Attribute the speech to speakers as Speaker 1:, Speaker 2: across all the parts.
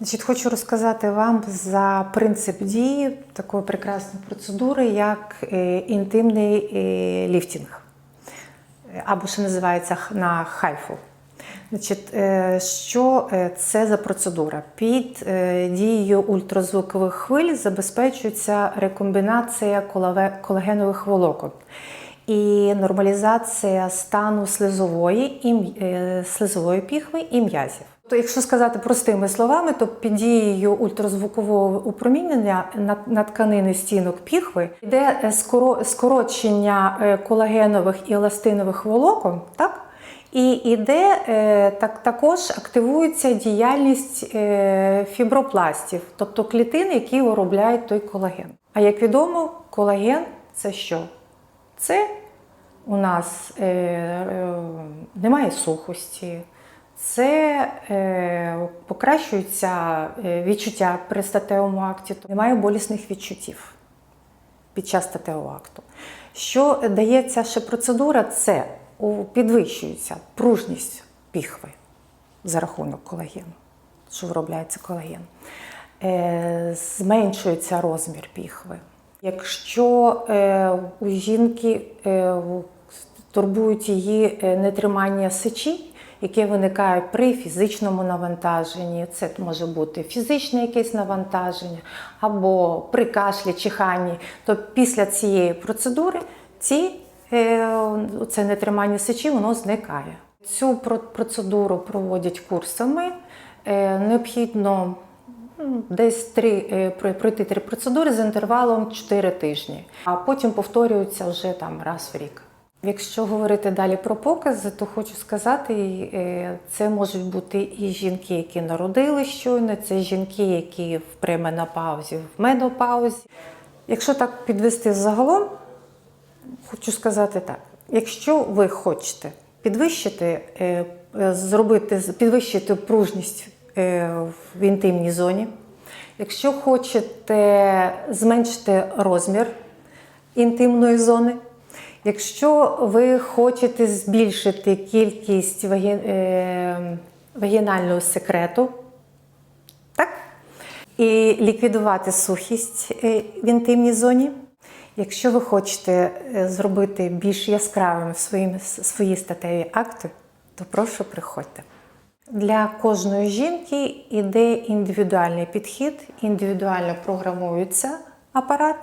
Speaker 1: Значить, хочу розказати вам за принцип дії такої прекрасної процедури, як е, інтимний е, ліфтинг, Е, або ще називається на хайфу. Значить, е, що це за процедура? Під дією ультразвукових хвиль забезпечується рекомбінація колагенових волокон і нормалізація стану слизової, слизової піхви і м'язів. То, якщо сказати простими словами, то під дією ультразвукового упромінення на, тканини стінок піхви йде е, скоро, скорочення е, колагенових і еластинових волокон, так? І іде е, так, також активується діяльність фібропластів, тобто клітин, які виробляють той колаген. А як відомо, колаген це що? Це у нас немає сухості, це е, покращується е, відчуття при статевому акті, немає болісних відчуттів під час статевого акту. Що дає ця ще процедура? Це підвищується пружність піхви за рахунок колагену, що виробляється колаген. Е, зменшується розмір піхви. Якщо е, у жінки е, турбують її е, нетримання сечі, яке виникає при фізичному навантаженні, це може бути фізичне якесь навантаження, або при кашлі, чиханні, то після цієї процедури ці, е, це нетримання сечі воно зникає. Цю про- процедуру проводять курсами. Е, Необхідно десь три, е, про- пройти три процедури з інтервалом 4 тижні, а потім повторюються вже там раз в рік. Якщо говорити далі про покази, то хочу сказати, е, це можуть бути і жінки, які народили щойно, це жінки, які в пременопаузі, в менопаузі. Якщо так підвести загалом, хочу сказати так: якщо ви хочете підвищити, е, е, зробити, підвищити пружність в інтимній зоні, якщо хочете зменшити розмір інтимної зони, якщо ви хочете збільшити кількість е, вагінального секрету, так? І ліквідувати сухість е, в інтимній зоні. Якщо ви хочете е, зробити більш яскравими свої, свої статеві акти, то прошу приходьте. Для кожної жінки йде індивідуальний підхід, індивідуально програмується апарат,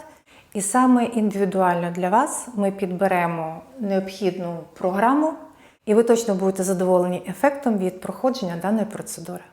Speaker 1: і саме індивідуально для вас ми підберемо необхідну програму, і ви точно будете задоволені ефектом від проходження даної процедури.